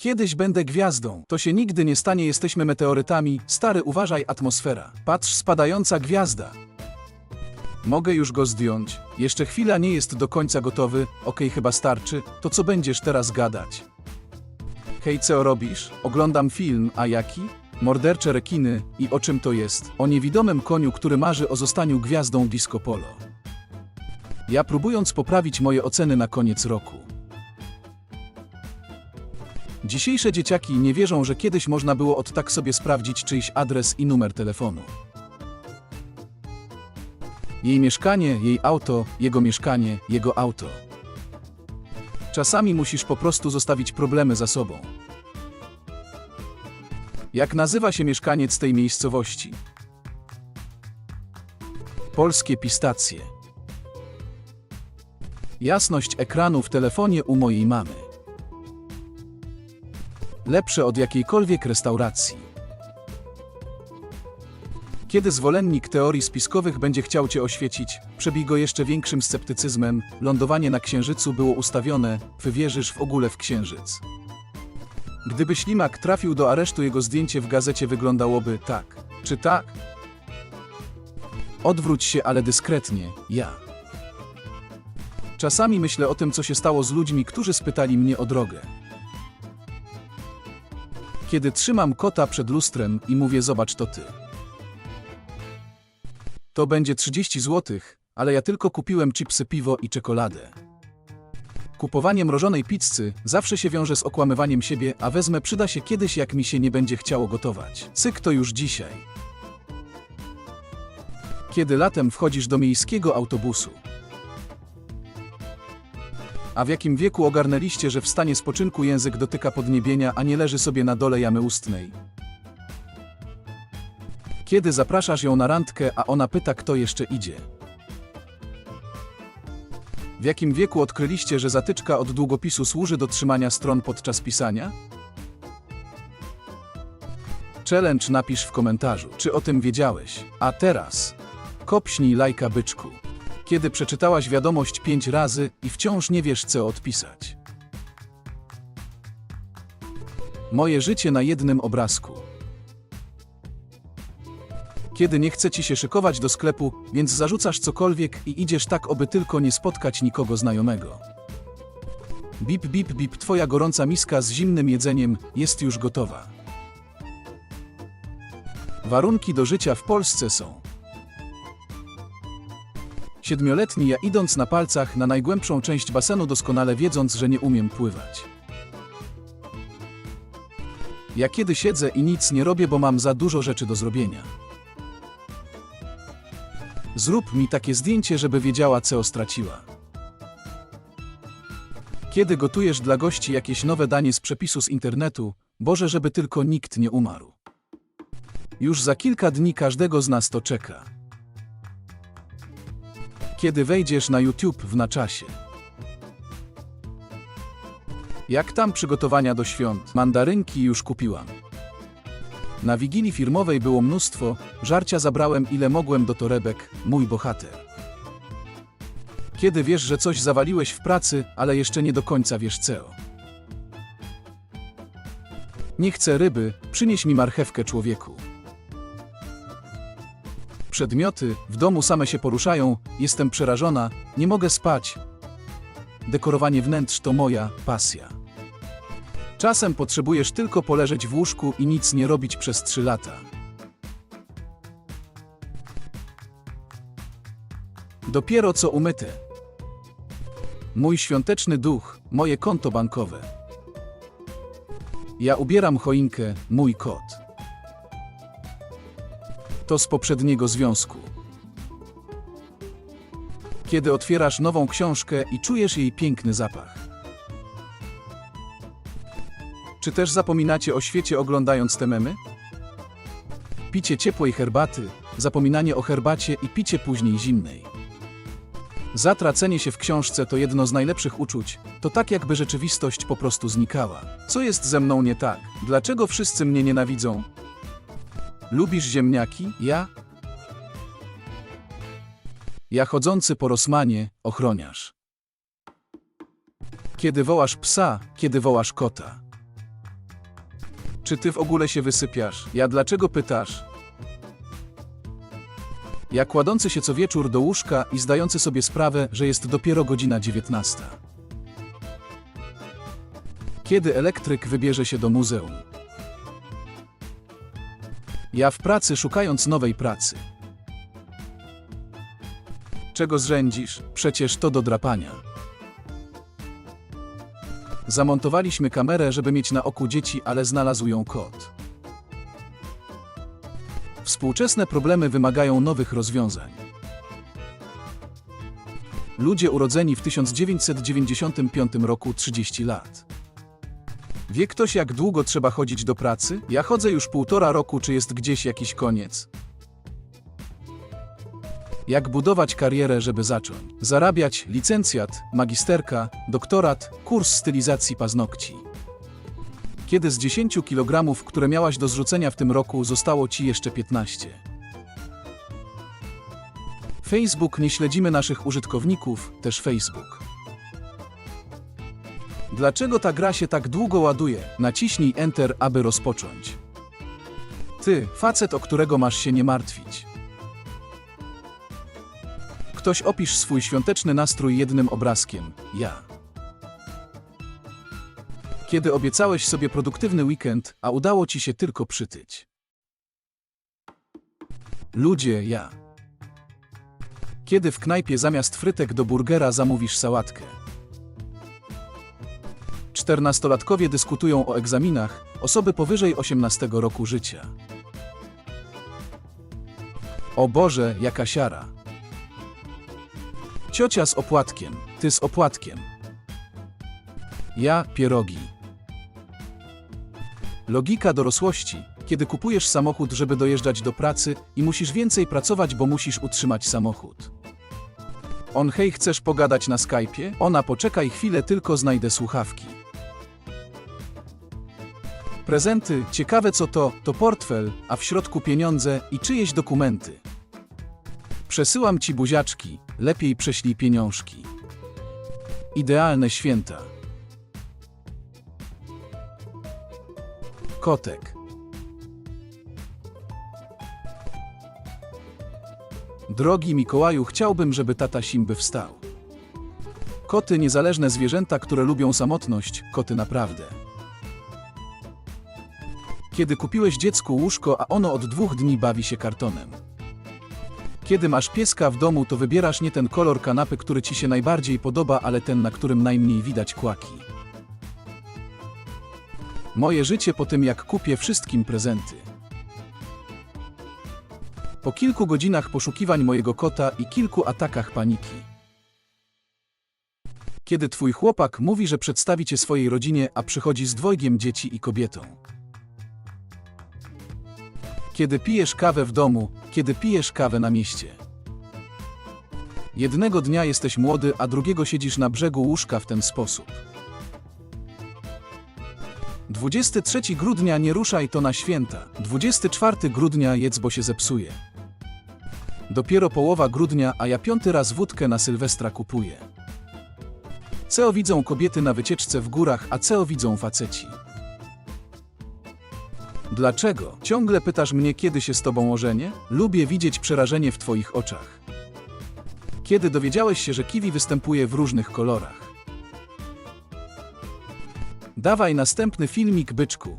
Kiedyś będę gwiazdą. To się nigdy nie stanie, jesteśmy meteorytami. Stary, uważaj, atmosfera. Patrz, spadająca gwiazda. Mogę już go zdjąć. Jeszcze chwila nie jest do końca gotowy. Okej, chyba starczy. To co będziesz teraz gadać? Hej, co robisz? Oglądam film, a jaki? Mordercze rekiny. I o czym to jest? O niewidomym koniu, który marzy o zostaniu gwiazdą disco polo. Ja próbując poprawić moje oceny na koniec roku. Dzisiejsze dzieciaki nie wierzą, że kiedyś można było od tak sobie sprawdzić czyjś adres i numer telefonu. Jej mieszkanie, jej auto, jego mieszkanie, jego auto. Czasami musisz po prostu zostawić problemy za sobą. Jak nazywa się mieszkaniec tej miejscowości? Polskie pistacje. Jasność ekranu w telefonie u mojej mamy. Lepsze od jakiejkolwiek restauracji. Kiedy zwolennik teorii spiskowych będzie chciał cię oświecić, przebij go jeszcze większym sceptycyzmem, lądowanie na księżycu było ustawione, wywierzysz w ogóle w księżyc. Gdyby ślimak trafił do aresztu, jego zdjęcie w gazecie wyglądałoby tak. Czy tak? Odwróć się, ale dyskretnie, ja. Czasami myślę o tym, co się stało z ludźmi, którzy spytali mnie o drogę. Kiedy trzymam kota przed lustrem i mówię: Zobacz, to ty. To będzie 30 zł, ale ja tylko kupiłem chipsy, piwo i czekoladę. Kupowanie mrożonej pizzy zawsze się wiąże z okłamywaniem siebie, a wezmę przyda się kiedyś, jak mi się nie będzie chciało gotować. Cyk to już dzisiaj. Kiedy latem wchodzisz do miejskiego autobusu. A w jakim wieku ogarnęliście, że w stanie spoczynku język dotyka podniebienia, a nie leży sobie na dole jamy ustnej? Kiedy zapraszasz ją na randkę, a ona pyta, kto jeszcze idzie? W jakim wieku odkryliście, że zatyczka od długopisu służy do trzymania stron podczas pisania? Challenge napisz w komentarzu, czy o tym wiedziałeś. A teraz kopśnij lajka byczku. Kiedy przeczytałaś wiadomość pięć razy i wciąż nie wiesz, co odpisać. Moje życie na jednym obrazku. Kiedy nie chce ci się szykować do sklepu, więc zarzucasz cokolwiek i idziesz tak, oby tylko nie spotkać nikogo znajomego. Bip, bip, bip, twoja gorąca miska z zimnym jedzeniem jest już gotowa. Warunki do życia w Polsce są. Siedmioletni ja idąc na palcach na najgłębszą część basenu doskonale wiedząc, że nie umiem pływać. Ja kiedy siedzę i nic nie robię, bo mam za dużo rzeczy do zrobienia. Zrób mi takie zdjęcie, żeby wiedziała, co straciła. Kiedy gotujesz dla gości jakieś nowe danie z przepisu z internetu, Boże, żeby tylko nikt nie umarł. Już za kilka dni każdego z nas to czeka. Kiedy wejdziesz na YouTube w na czasie. Jak tam przygotowania do świąt? Mandarynki już kupiłam. Na wigilii firmowej było mnóstwo, żarcia zabrałem ile mogłem do torebek, mój bohater. Kiedy wiesz, że coś zawaliłeś w pracy, ale jeszcze nie do końca wiesz co. Nie chcę ryby, przynieś mi marchewkę człowieku. Przedmioty w domu same się poruszają, jestem przerażona, nie mogę spać. Dekorowanie wnętrz to moja pasja. Czasem potrzebujesz tylko poleżeć w łóżku i nic nie robić przez trzy lata. Dopiero co umyte. Mój świąteczny duch, moje konto bankowe. Ja ubieram choinkę, mój kot. To z poprzedniego związku. Kiedy otwierasz nową książkę i czujesz jej piękny zapach. Czy też zapominacie o świecie oglądając te memy? Picie ciepłej herbaty, zapominanie o herbacie i picie później zimnej. Zatracenie się w książce to jedno z najlepszych uczuć, to tak jakby rzeczywistość po prostu znikała. Co jest ze mną nie tak? Dlaczego wszyscy mnie nienawidzą? Lubisz ziemniaki? Ja? Ja chodzący po Rosmanie, ochroniarz. Kiedy wołasz psa, kiedy wołasz kota. Czy ty w ogóle się wysypiasz? Ja dlaczego pytasz? Ja kładący się co wieczór do łóżka i zdający sobie sprawę, że jest dopiero godzina 19. Kiedy elektryk wybierze się do muzeum? Ja w pracy szukając nowej pracy. Czego zrzędzisz? Przecież to do drapania. Zamontowaliśmy kamerę, żeby mieć na oku dzieci, ale znalazł ją kot. Współczesne problemy wymagają nowych rozwiązań. Ludzie urodzeni w 1995 roku 30 lat. Wie ktoś, jak długo trzeba chodzić do pracy? Ja chodzę już półtora roku, czy jest gdzieś jakiś koniec? Jak budować karierę, żeby zacząć? Zarabiać, licencjat, magisterka, doktorat, kurs stylizacji paznokci. Kiedy z 10 kg, które miałaś do zrzucenia w tym roku, zostało ci jeszcze 15. Facebook nie śledzimy naszych użytkowników, też Facebook. Dlaczego ta gra się tak długo ładuje? Naciśnij Enter, aby rozpocząć. Ty, facet, o którego masz się nie martwić. Ktoś opisz swój świąteczny nastrój jednym obrazkiem. Ja. Kiedy obiecałeś sobie produktywny weekend, a udało ci się tylko przytyć. Ludzie, ja. Kiedy w knajpie zamiast frytek do burgera zamówisz sałatkę. Czternastolatkowie dyskutują o egzaminach, osoby powyżej 18 roku życia. O Boże, jaka siara. Ciocia z opłatkiem, ty z opłatkiem. Ja pierogi. Logika dorosłości, kiedy kupujesz samochód, żeby dojeżdżać do pracy i musisz więcej pracować, bo musisz utrzymać samochód. On hej, chcesz pogadać na Skype'ie? Ona poczekaj chwilę, tylko znajdę słuchawki. Prezenty, ciekawe co to, to portfel, a w środku pieniądze i czyjeś dokumenty. Przesyłam ci buziaczki, lepiej prześlij pieniążki. Idealne święta. Kotek. Drogi Mikołaju, chciałbym, żeby tata Simby wstał. Koty niezależne zwierzęta, które lubią samotność, koty naprawdę. Kiedy kupiłeś dziecku łóżko, a ono od dwóch dni bawi się kartonem. Kiedy masz pieska w domu, to wybierasz nie ten kolor kanapy, który ci się najbardziej podoba, ale ten, na którym najmniej widać kłaki. Moje życie po tym, jak kupię wszystkim prezenty. Po kilku godzinach poszukiwań mojego kota i kilku atakach paniki. Kiedy twój chłopak mówi, że przedstawi cię swojej rodzinie, a przychodzi z dwojgiem dzieci i kobietą. Kiedy pijesz kawę w domu, kiedy pijesz kawę na mieście. Jednego dnia jesteś młody, a drugiego siedzisz na brzegu łóżka w ten sposób. 23 grudnia nie ruszaj to na święta. 24 grudnia jedz, bo się zepsuje. Dopiero połowa grudnia, a ja piąty raz wódkę na Sylwestra kupuję. CEO widzą kobiety na wycieczce w górach, a CEO widzą faceci. Dlaczego? Ciągle pytasz mnie, kiedy się z tobą ożenię? Lubię widzieć przerażenie w twoich oczach. Kiedy dowiedziałeś się, że kiwi występuje w różnych kolorach? Dawaj następny filmik, byczku.